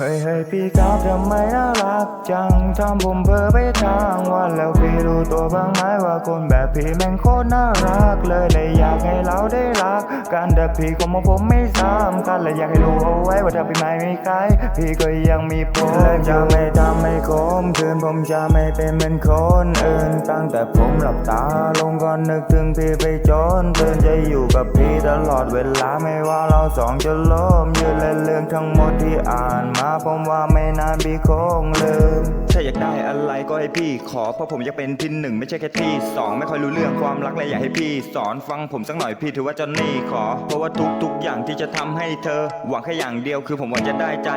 เฮ้ยเฮ้ยพี่ครับทำไมน่ารักจังทำผมเพ้อไปทางวันแล้วพี่รู้ตัวบ้างไหมว่าคนแบบพี่แม่งโคตรน่ารักเลยเลยอยากให้เราได้รักกันแต่พี่ก็มองผมไม่ซ้ำกันและอยากให้รู้เอาไว้ว่าถ้าพี่ไม่มีใครพี่ก็ยังมีผมและจะไม่ทำให้ค มคืนผมจะไม่เป็นเหมือนคนอื่น ตั้งแต่ผมหลับตาลงก็นึกถึงพี่ไปจนตื่นจะอยู่กับพี่ตลอดเวลาไม่ว่าเราสองจะล้มยืนและเรื่องทั้งหมดที่อ่านมาผมว่าไม่นานพี่คงลืมถ้าอยากได้อะไรก็ให้พี่ขอ เพราะผมอยากเป็นที่หนึ่งไม่ใช่แค่ที่สองไม่ค่อยรู้เรื่องความรักเลยอยากให้พี่สอนฟังผมสักหน่อยพี่ถือว่าจอนนี่ขอ เพราะว่าทุกทุกๆอย่างที่จะทำให้เธอ หวังแค่อย่างเดียวคือผมหวังจะได้ใจ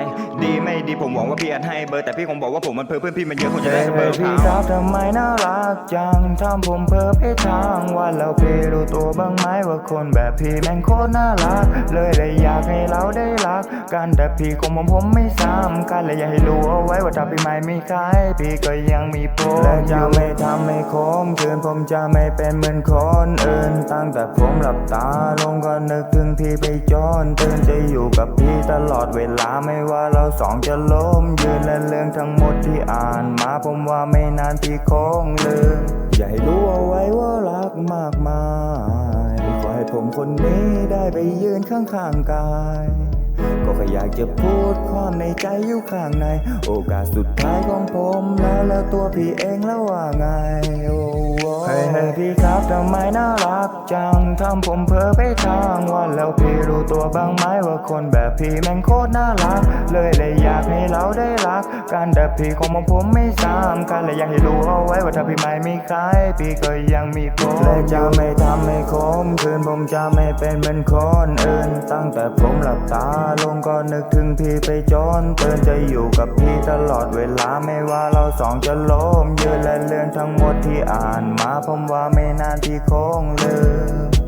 ดีไม่ดีผมหวังว่าพี่อาจให้เบอร์แต่พี่คงบอกว่าผมมันเพ้อเพื่อนพี่มันเยอะคงจะได้เบอร์พี่คเขารับทำไมน่ารักจังทำผมเพ้อไปทางวันแล้วพี่รู้ตัวบ้างไหมว่าคนแบบพี่แม่งโคตรน่ารัก เลยเลยอยากให้เราได้รักกันแต่พี่คงมองผมไม่สำคัญเลยอยากให้รู้เอาไว้ว่าถ้าพี่ไม่มีใครพี่ก็ยังมีผมและจะไม่ทำให้คมคืนผมจะไม่เป็นเหมือนคนอื่น ตั้งแต่ผมหลับตาลงก็นึกถึงพี่ไปจนตื่นจะอยู่กับพี่ตลอดเวลาไม่ว่าเราสองจะล้มยืนและเรื่องทั้งหมดที่อ่านมาผมว่าไม่นานพี่คงลืมอย่าให้รู้เอาไว้ว่ารักมากมาย ขอให้ผมคนนี้ได้ไปยืนข้างๆกาย ก็แค่อยากจะพูดความในใจอยู่ข้างใน โอกาสสุดท้ายของผมแล้วแล้วตัวพี่เองแล้วว่าไงโอ้ ฮ้ยเฮ้ยพี่ครับทำไมน่ารักจังทำผมเพ้อไปทางวันแล้วพี่รู้ตัวบ้างไหมว่าคนแบบพี่แม่งโคตรน่ารัก เลยเลยอยากให้เราได้รักกันแต่พี่คงมองผมไม่สำคัญเลยอยากให้รู้เอาไว้ว่าถ้าพี่ไม่มีใครพี่ก็ยังมีผมและจะไม่ทำให้คมคืนผมจะไม่เป็นเหมือนคนอื่น ตั้งแต่ผมหลับตาลงก็นึกถึงพี่ไปจนเตื่นจะอยู่กับพี่ตลอดเวลาไม่ว่าเราสองจะล้มยืนและเรื่องทั้งหมดที่อ่านมาผมว่าไม่นานที่คงลืม